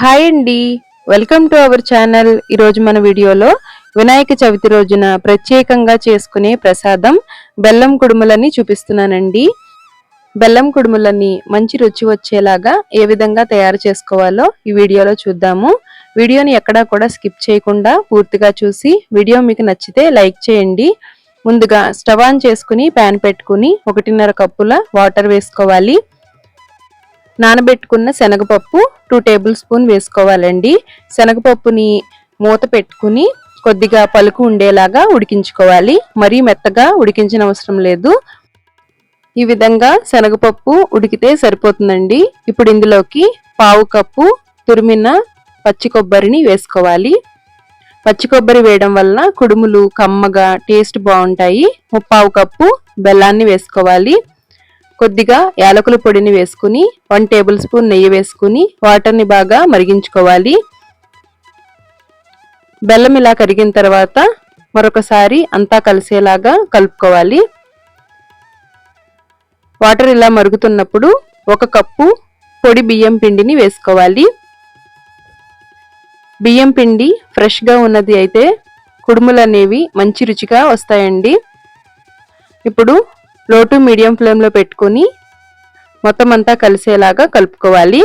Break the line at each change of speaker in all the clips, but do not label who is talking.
Hi అండి. Welcome to our channel. ఈరోజు మన వీడియోలో వినాయక చవితి రోజున ప్రత్యేకంగా చేసుకునే ప్రసాదం బెల్లం కుడుములని చూపిస్తున్నానండి. బెల్లం కుడుములని మంచి రుచి వచ్చేలాగా ఏ విధంగా తయారు చేసుకోవాలో ఈ వీడియోలో చూద్దాము. వీడియోని ఎక్కడా కూడా స్కిప్ చేయకుండా పూర్తిగా చూసి వీడియో మీకు నచ్చితే లైక్ చేయండి. ముందుగా స్టవ్ ఆన్ చేసుకుని ప్యాన్ పెట్టుకుని ఒకటిన్నర కప్పుల వాటర్ వేసుకోవాలి. నానబెట్టుకున్న శనగపప్పు టూ టేబుల్ స్పూన్ వేసుకోవాలండి. శనగపప్పుని మూత పెట్టుకుని కొద్దిగా పలుకు ఉండేలాగా ఉడికించుకోవాలి. మరీ మెత్తగా ఉడికించిన అవసరం లేదు. ఈ విధంగా శనగపప్పు ఉడికితే సరిపోతుందండి. ఇప్పుడు ఇందులోకి పావు కప్పు తురిమిన పచ్చి కొబ్బరిని వేసుకోవాలి. పచ్చి కొబ్బరి వేయడం వలన కుడుములు కమ్మగా టేస్ట్ బాగుంటాయి. ముప్పావు కప్పు బెల్లాన్ని వేసుకోవాలి. కొద్దిగా యాలకుల పొడిని వేసుకుని వన్ టేబుల్ స్పూన్ నెయ్యి వేసుకుని వాటర్ని బాగా మరిగించుకోవాలి. బెల్లం ఇలా కరిగిన తర్వాత మరొకసారి అంతా కలిసేలాగా కలుపుకోవాలి. వాటర్ ఇలా మరుగుతున్నప్పుడు ఒక కప్పు పొడి బియ్యం పిండిని వేసుకోవాలి. బియ్యం పిండి ఫ్రెష్గా ఉన్నది అయితే కుడుములు అనేవి మంచి రుచిగా వస్తాయండి. ఇప్పుడు లో టు మీడియం ఫ్లేమ్లో పెట్టుకొని మొత్తం అంతా కలిసేలాగా కలుపుకోవాలి.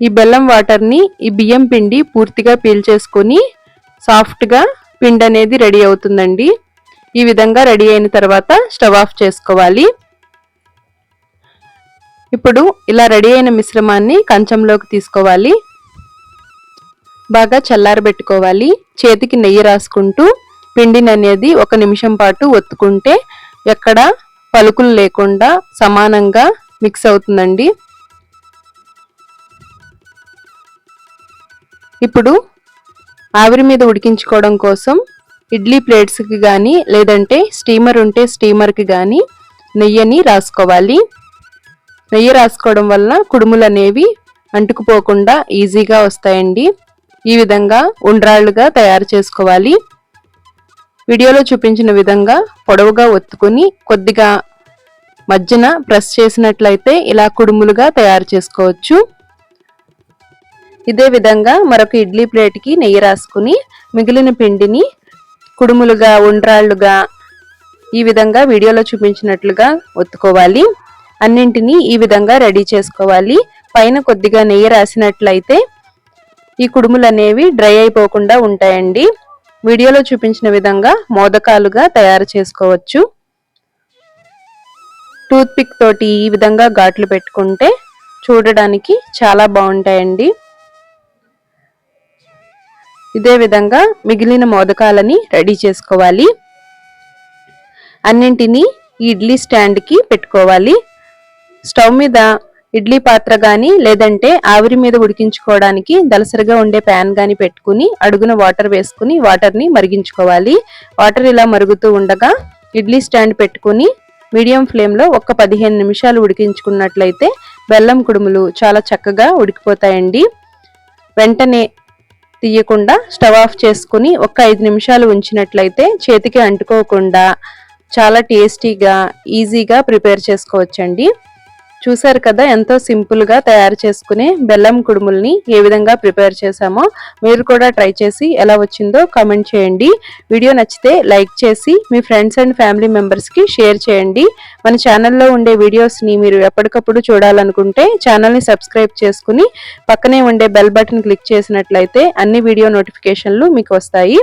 ఈ బెల్లం వాటర్ని ఈ బియ్యం పిండి పూర్తిగా పీల్చేసుకొని సాఫ్ట్గా పిండి అనేది రెడీ అవుతుందండి. ఈ విధంగా రెడీ అయిన తర్వాత స్టవ్ ఆఫ్ చేసుకోవాలి. ఇప్పుడు ఇలా రెడీ అయిన మిశ్రమాన్ని కంచంలోకి తీసుకోవాలి. బాగా చల్లారబెట్టుకోవాలి. చేతికి నెయ్యి రాసుకుంటూ పిండిని అనేది ఒక నిమిషం పాటు ఒత్తుకుంటే ఎక్కడ పలుకులు లేకుండా సమానంగా మిక్స్ అవుతుందండి. ఇప్పుడు ఆవిరి మీద ఉడికించుకోవడం కోసం ఇడ్లీ ప్లేట్స్కి కానీ లేదంటే స్టీమర్ ఉంటే స్టీమర్కి కానీ నెయ్యిని రాసుకోవాలి. నెయ్యి రాసుకోవడం వల్ల కుడుములు అనేవి అంటుకుపోకుండా ఈజీగా వస్తాయండి. ఈ విధంగా ఉండ్రాళ్ళుగా తయారు చేసుకోవాలి. వీడియోలో చూపించిన విధంగా పొడవుగా ఒత్తుకొని కొద్దిగా మధ్యన ప్రెస్ చేసినట్లయితే ఇలా కుడుములుగా తయారు చేసుకోవచ్చు. ఇదే విధంగా మరొక ఇడ్లీ ప్లేట్కి నెయ్యి రాసుకుని మిగిలిన పిండిని కుడుములుగా ఉండ్రాళ్ళుగా ఈ విధంగా వీడియోలో చూపించినట్లుగా ఒత్తుకోవాలి. అన్నింటినీ ఈ విధంగా రెడీ చేసుకోవాలి. పైన కొద్దిగా నెయ్యి రాసినట్లయితే ఈ కుడుములు అనేవి డ్రై అయిపోకుండా ఉంటాయండి. వీడియోలో చూపించిన విధంగా మోదకాలుగా తయారు చేసుకోవచ్చు. టూత్పిక్ తోటి ఈ విధంగా ఘాట్లు పెట్టుకుంటే చూడడానికి చాలా బాగుంటాయండి. ఇదే విధంగా మిగిలిన మోదకాలని రెడీ చేసుకోవాలి. అన్నింటినీ ఇడ్లీ స్టాండ్కి పెట్టుకోవాలి. స్టవ్ మీద ఇడ్లీ పాత్ర కానీ లేదంటే ఆవిరి మీద ఉడికించుకోవడానికి దలసరిగా ఉండే ప్యాన్ కానీ పెట్టుకుని అడుగున వాటర్ వేసుకుని వాటర్ని మరిగించుకోవాలి. వాటర్ ఇలా మరుగుతూ ఉండగా ఇడ్లీ స్టాండ్ పెట్టుకుని మీడియం ఫ్లేమ్లో ఒక పదిహేను నిమిషాలు ఉడికించుకున్నట్లయితే బెల్లం కుడుములు చాలా చక్కగా ఉడికిపోతాయండి. వెంటనే తీయకుండా స్టవ్ ఆఫ్ చేసుకుని ఒక ఐదు నిమిషాలు ఉంచినట్లయితే చేతికి అంటుకోకుండా చాలా టేస్టీగా ఈజీగా ప్రిపేర్ చేసుకోవచ్చండి. చూసారు కదా ఎంతో సింపుల్గా తయారు చేసుకునే బెల్లం కుడుముల్ని ఏ విధంగా ప్రిపేర్ చేసామో మీరు కూడా ట్రై చేసి ఎలా వచ్చిందో కామెంట్ చేయండి. వీడియో నచ్చితే లైక్ చేసి మీ ఫ్రెండ్స్ అండ్ ఫ్యామిలీ మెంబర్స్కి షేర్ చేయండి. మన ఛానల్లో ఉండే వీడియోస్ని మీరు ఎప్పటికప్పుడు చూడాలనుకుంటే ఛానల్ని సబ్స్క్రైబ్ చేసుకుని పక్కనే ఉండే బెల్ బటన్ క్లిక్ చేసినట్లయితే అన్ని వీడియో నోటిఫికేషన్లు మీకు వస్తాయి.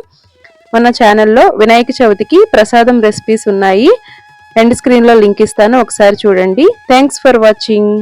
మన ఛానల్లో వినాయక చవితికి ప్రసాదం రెసిపీస్ ఉన్నాయి. ఎండ్ స్క్రీన్లో లింక్ ఇస్తాను ఒకసారి చూడండి. Thanks for watching